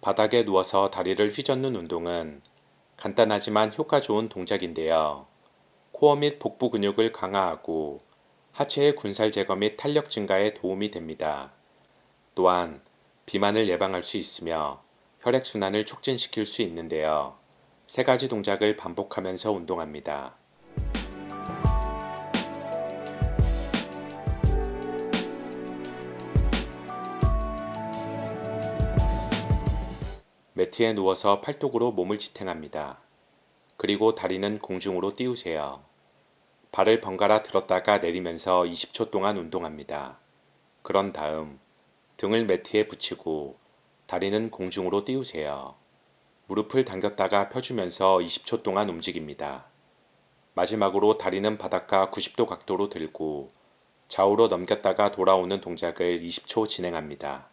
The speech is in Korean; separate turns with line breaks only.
바닥에 누워서 다리를 휘젓는 운동은 간단하지만 효과 좋은 동작인데요. 코어 및 복부 근육을 강화하고 하체의 군살 제거 및 탄력 증가에 도움이 됩니다. 또한 비만을 예방할 수 있으며 혈액순환을 촉진시킬 수 있는데요. 세 가지 동작을 반복하면서 운동합니다. 매트에 누워서 팔뚝으로 몸을 지탱합니다. 그리고 다리는 공중으로 띄우세요. 발을 번갈아 들었다가 내리면서 20초 동안 운동합니다. 그런 다음 등을 매트에 붙이고 다리는 공중으로 띄우세요. 무릎을 당겼다가 펴주면서 20초 동안 움직입니다. 마지막으로 다리는 바닥과 90도 각도로 들고 좌우로 넘겼다가 돌아오는 동작을 20초 진행합니다.